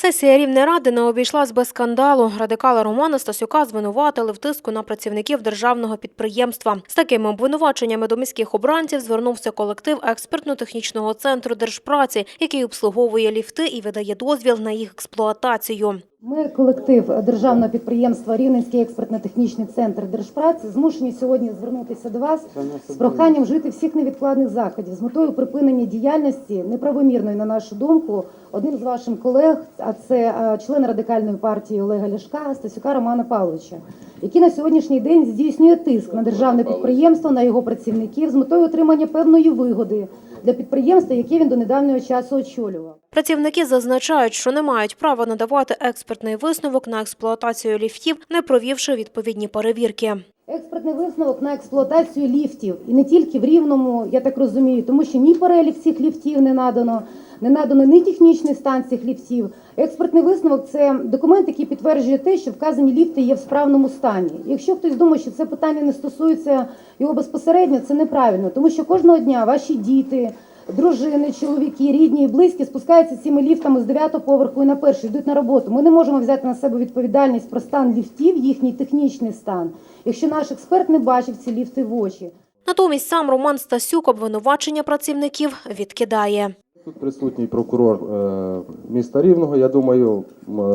Сесія Рівнеради не обійшлась без скандалу. Радикала Романа Стасюка звинуватили в тиску на працівників державного підприємства. З такими обвинуваченнями до міських обранців звернувся колектив експертно-технічного центру держпраці, який обслуговує ліфти і видає дозвіл на їх експлуатацію. Ми, колектив державного підприємства Рівненський експертно-технічний центр держпраці, змушені сьогодні звернутися до вас з проханням вжити всіх невідкладних заходів з метою припинення діяльності неправомірної, на нашу думку, одним з ваших колег, а це е, член радикальної партії Олега Ляшка Стасюка Романа Павловича, який на сьогоднішній день здійснює тиск на державне підприємство, на його працівників з метою отримання певної вигоди для підприємства, яке він до недавнього часу очолював. Працівники зазначають, що не мають права надавати експертний висновок на експлуатацію ліфтів, не провівши відповідні перевірки. Експертний висновок на експлуатацію ліфтів і не тільки в рівному, я так розумію, тому що ні перелік цих ліфтів не надано, не надано ні технічний стан цих ліфтів. Експертний висновок це документ, який підтверджує те, що вказані ліфти є в справному стані. Якщо хтось думає, що це питання не стосується його безпосередньо, це неправильно, тому що кожного дня ваші діти. Дружини, чоловіки, рідні і близькі спускаються цими ліфтами з 9 поверху і на перший, йдуть на роботу. Ми не можемо взяти на себе відповідальність про стан ліфтів, їхній технічний стан, якщо наш експерт не бачив ці ліфти в очі. Натомість сам Роман Стасюк обвинувачення працівників відкидає. Тут присутній прокурор е, міста Рівного. Я думаю,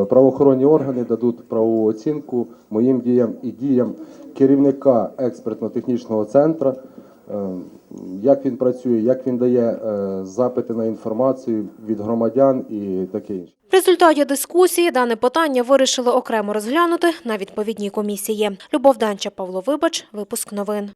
правоохоронні органи дадуть правову оцінку моїм діям і діям керівника експертно-технічного центру, е, як він працює, як він дає е, запити на інформацію від громадян і таке інше. В результаті дискусії дане питання вирішили окремо розглянути на відповідній комісії. Любов Данча, Павло Вибач, випуск новин.